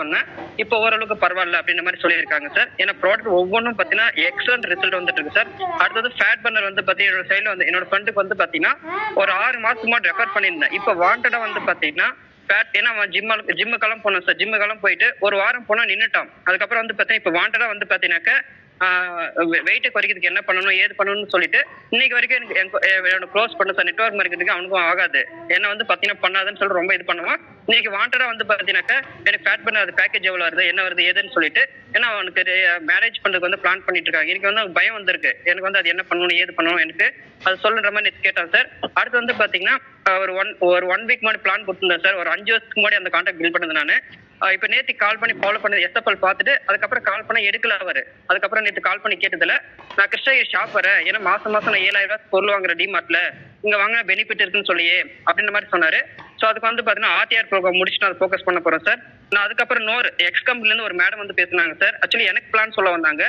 சொன்னேன். இப்போ ஓரளவுக்கு பரவாயில்ல அப்படின்ற மாதிரி சொல்லியிருக்காங்க சார் ஏன்னா ப்ராடக்ட் ஒவ்வொன்றும் பார்த்தீங்கன்னா எக்ஸலன்ட் ரிசல்ட் வந்துட்டு இருக்கு சார் அடுத்தது ஃபேட் பர்னர் வந்து பார்த்தீங்கன்னா என்னோட சைடில் வந்து என்னோட ஃப்ரெண்டுக்கு வந்து பார்த்தீங்கன்னா ஒரு ஆறு மாசமா ரெஃபர் பண்ணியிருந்தேன். இப்போ வாண்டடாக வந்து பார்த்தீங்கன்னா ஃபேட் ஏன்னா அவன் ஜிம்மு ஜிம்முக்கெல்லாம் போனோம் சார் ஜிம்முக்கெல்லாம் போயிட்டு ஒரு வாரம் போனால் நின்னுட்டான். அதுக்கப்புறம் வந்து பார்த்தீங்கன்னா இப்போ வாண்டடாக வந்து பார்த்தீங்கன்னாக்க வெயிட்டை குறைக்கிறதுக்கு என்ன பண்ணணும் ஏது பண்ணணும்னு சொல்லிட்டு இன்னைக்கு வரைக்கும் எனக்கு என்னோட க்ளோஸ் பண்ண சார் நெட்ஒர்க் மார்க்கெட்டுக்கு அவனுக்கும் ஆகாது. என்ன வந்து பார்த்தீங்கன்னா பண்ணாதுன்னு சொல்லி ரொம்ப இது பண்ணுவான். இன்னைக்கு வாண்டடா வந்து பார்த்தீங்கன்னாக்கா எனக்கு ஃபேட் பண்ண அது பேக்கேஜ் எவ்வளோ வருது என்ன வருது ஏதுன்னு சொல்லிட்டு ஏன்னா அவனுக்கு மேரேஜ் பண்ணுறதுக்கு வந்து பிளான் பண்ணிட்டு இருக்காங்க. எனக்கு வந்து பயம் வந்திருக்கு. எனக்கு வந்து அது என்ன பண்ணணும் ஏது பண்ணணும் எனக்கு அது சொல்லுற மாதிரி கேட்டான் சார் அடுத்து வந்து பார்த்தீங்கன்னா ஒரு ஒன் ஒரு ஒன் வீக் முன்னாடி பிளான் கொடுத்துருந்தேன் சார் ஒரு அஞ்சு வருஷத்துக்கு முன்னாடி அந்த கான்டாக்ட் பில் பண்ணது நான். இப்போ நேற்று கால் பண்ணி ஃபாலோ பண்ணது எஸ்எஃப்எல் பார்த்துட்டு அதுக்கப்புறம் கால் பண்ண எடுக்கல அவர். அதுக்கப்புறம் நேற்று கால் பண்ணி கேட்டதுல நான் கிருஷ்ணகிரி ஷாப் வரேன். ஏன்னா மாசம் மாசம் நான் ஏழாயிரம் ரூபாய் பொருள் வாங்குற டிமார்ட்ல இங்க வாங்க பெனிஃபிட் இருக்குன்னு சொல்லியே அப்படின்ற மாதிரி சொன்னாரு. ஸோ அதுக்கு வந்து பாத்தீங்கன்னா ஆர்டிஆர் ப்ரோக்ராம் முடிச்சுட்டு அதை ஃபோக்கஸ் பண்ண போறேன் சார் நான் அதுக்கப்புறம் நோர் எக்ஸ் கம்பெனில இருந்து ஒரு மேடம் வந்து பேசினாங்க சார் ஆக்சுவலி எனக்கு பிளான் சொல்ல வந்தாங்க.